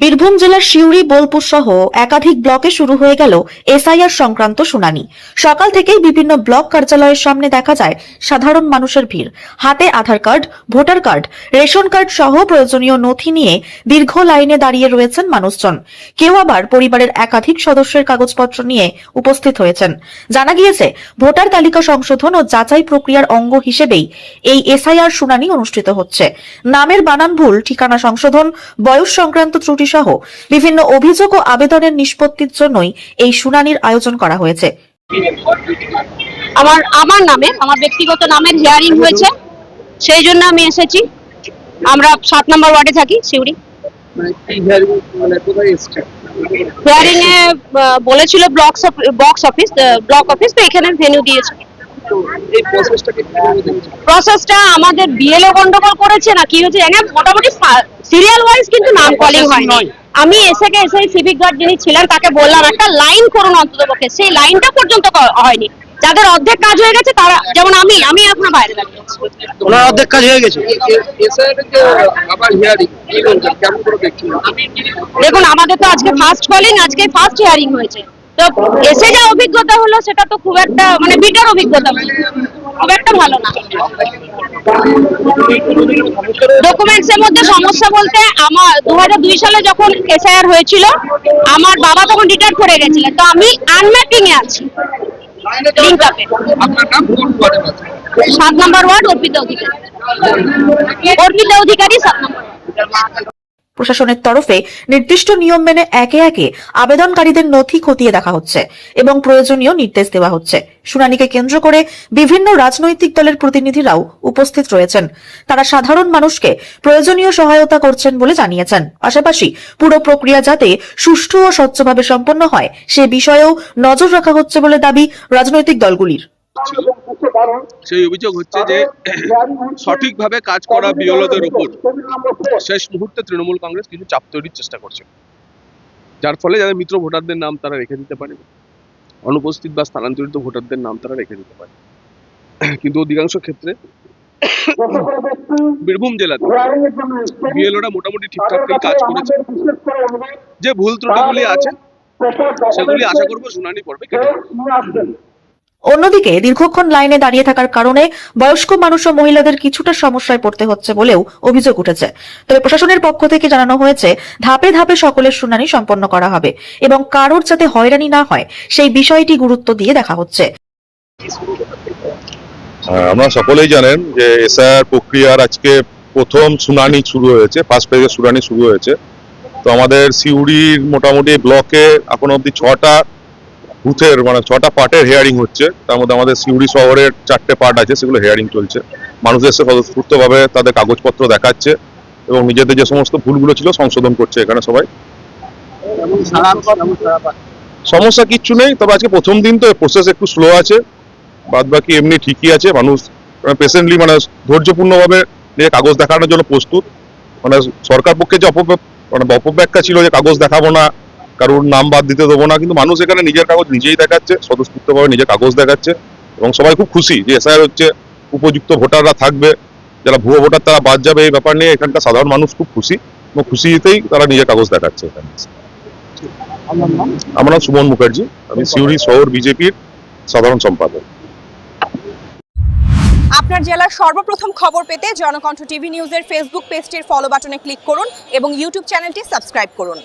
বীরভূম জেলার সিউড়ি, বোলপুর সহ একাধিক ব্লকে শুরু হয়ে গেল এসআইআর সংক্রান্ত শুনানি। সকাল থেকেই বিভিন্ন ব্লক কার্যালয়ের সামনে দেখা যায় সাধারণ মানুষের ভিড়। হাতে Aadhaar card, voter card, ration card সহ প্রয়োজনীয় নথি নিয়ে দীর্ঘ লাইনে দাঁড়িয়ে রয়েছেন মানুষজন। কেউ আবার পরিবারের একাধিক সদস্যের কাগজপত্র নিয়ে উপস্থিত হয়েছেন। জানা গিয়েছে, ভোটার তালিকা সংশোধন ও যাচাই প্রক্রিয়ার অঙ্গ হিসেবেই এই এসআইআর শুনানি অনুষ্ঠিত হচ্ছে। নামের বানান ভুল, ঠিকানা সংশোধন, বয়স সংক্রান্ত ত্রুটি সহ বিভিন্ন অভিযোগ ও আবেদনের নিষ্পত্তির জন্যই এই শুনানির আয়োজন করা হয়েছে। আমার আমার নামে, আমার ব্যক্তিগত নামের হিয়ারিং হয়েছে। সেই জন্য আমি এসেছি। আমরা সাত নম্বর ওয়ার্ডে থাকি, সিউড়ি। হিয়ারিং এ বলেছিল ব্লক অফিস ব্লক অফিস তো এখানে ভেন্যু দিয়েছে। প্রসেসটা আমাদের বিএলও গন্ডগোল করেছে না কি হয়েছে জানেন? মোটামুটি সিরিয়াল ওয়াইজ কিন্তু নাম কলিং হয়নি। আমি এসে গে এসে সিভিক গার্ড যিনি ছিলেন তাকে বললাম একটা লাইন করুন অন্তত পক্ষে। সেই লাইনটা পর্যন্ত ক- হয়নি। যাদের অর্ধেক কাজ হয়ে গেছে তারা যেমন আমি আমি এখনও বাইরে দাঁড়িয়ে ওনার অর্ধেক কাজ হয়ে গেছে। কি দেখুন আমাদের তো আজকে ফার্স্ট কলিং আজকে ফার্স্ট হিয়ারিং হয়েছে। তো এসে যা অভিজ্ঞতা হলো সেটা তো খুব একটা মানে বিটার অভিজ্ঞতা খুব একটা ভালো না। ডকুমেন্টস এর মধ্যে সমস্যা বলতে আমার দু হাজার দুই সালে যখন এসআইআর হয়েছিল আমার বাবা তখন রিটায়ার করে গেছিলেন। তো আমি আনম্যাপিং এ আছি। সাত নম্বর ওয়ার্ড অর্পিতা অধিকারী। অর্পিতা অধিকারী সাত নম্বর। প্রশাসনের তরফে নির্দিষ্ট নিয়ম মেনে একে একে আবেদনকারীদের নথি খতিয়ে দেখা হচ্ছে এবং প্রয়োজনীয় নির্দেশ দেওয়া হচ্ছে। শুনানিকে কেন্দ্র করে বিভিন্ন রাজনৈতিক দলের প্রতিনিধিরাও উপস্থিত রয়েছেন। তারা সাধারণ মানুষকে প্রয়োজনীয় সহায়তা করছেন বলে জানিয়েছেন। পাশাপাশি পুরো প্রক্রিয়া যাতে সুষ্ঠু ও স্বচ্ছভাবে সম্পন্ন হয়, সে বিষয়েও নজর রাখা হচ্ছে বলে দাবি রাজনৈতিক দলগুলির। সেই অভিযোগ হচ্ছে যে সঠিকভাবে কাজ করা বিএলওদের উপর। শেষ মুহূর্তে তৃণমূল কংগ্রেস কিছু চাপ তৈরির চেষ্টা করছে। যার ফলে যাদের মিত্র ভোটারদের নাম তারা রেখে দিতে পারে। অনুপস্থিত বা স্থানান্তরিত ভোটারদের নাম তারা রেখে দিতে পারে। কিন্তু অধিকাংশ ক্ষেত্রে বীরভূম জেলাতে বিএলওরা মোটামুটি ঠিকঠাকই কাজ করেছে। যে ভুল ত্রুটিগুলি আছে সেগুলি আশা করব শুনানি পর্বে কেটে। অন্যদিকে দীর্ঘক্ষণ লাইনে দাঁড়িয়ে থাকার কারণে বয়স্ক মানুষ ও মহিলাদের কিছুটা সমস্যায় পড়তে হচ্ছে বলেও অভিযোগ উঠেছে। তবে প্রশাসনের পক্ষ থেকে জানানো হয়েছে ধাপে ধাপে সকলের শুনানি সম্পন্ন করা হবে এবং কারোর যাতে হয়রানি না হয় সেই বিষয়টি গুরুত্ব দিয়ে দেখা হচ্ছে। আহ, আপনারা সকলেই জানেন যে এসআইআর প্রক্রিয়ার আজকে প্রথম শুনানি শুরু হয়েছে ফার্স্ট পেজের শুনানি শুরু হয়েছে। তো আমাদের সিউড়ির মোটামুটি ব্লকে এখন অবধি ছটা বুথের মানে ছটা পার্টের হেয়ারিং হচ্ছে। তার মধ্যে আমাদের সিউড়ি শহরের চারটে পার্ট আছে, সেগুলো হেয়ারিং চলছে। মানুষ এসে স্বতঃস্ফূর্তভাবে তাদের কাগজপত্র দেখাচ্ছে এবং নিজেদের যে সমস্ত ভুলগুলো ছিল সংশোধন করছে এখানে সবাই। সমস্যা কিচ্ছু নেই, তবে আজকে প্রথম দিন তো প্রসেস একটু স্লো আছে। বাদ বাকি এমনি ঠিকই আছে, মানুষ পেশেন্টলি মানে ধৈর্যপূর্ণভাবে নিজের কাগজ দেখানোর জন্য প্রস্তুত। মানে সরকার পক্ষে যে মানে অপব্যাখ্যা ছিল যে কাগজ দেখাবো না কারোর নাম বাদ দিতে দেবো না কিন্তু মানুষ এখানে নিজের কাগজ নিজেই দেখাচ্ছে স্বতঃস্ফূর্তভাবে নিজের কাগজ দেখাচ্ছে এবং সবাই খুব খুশি যে এসআইআর হচ্ছে উপযুক্ত ভোটাররা থাকবে যারা ভুয়ো ভোটার তারা বাদ যাবে এই ব্যাপার নিয়ে এখানকার সাধারণ মানুষ খুব খুশি এবং খুশিতেই তারা নিজের কাগজ দেখাচ্ছে এখানে। আমার নাম সুমন মুখার্জি আমি সিউড়ি শহর বিজেপির সাধারণ সম্পাদক। আপনার জেলার সর্বপ্রথম খবর পেতে জনকণ্ঠ টিভি নিউজের ফেসবুক পেজটির ফলো বাটনে ক্লিক করুন এবং ইউটিউব চ্যানেলটি সাবস্ক্রাইব করুন।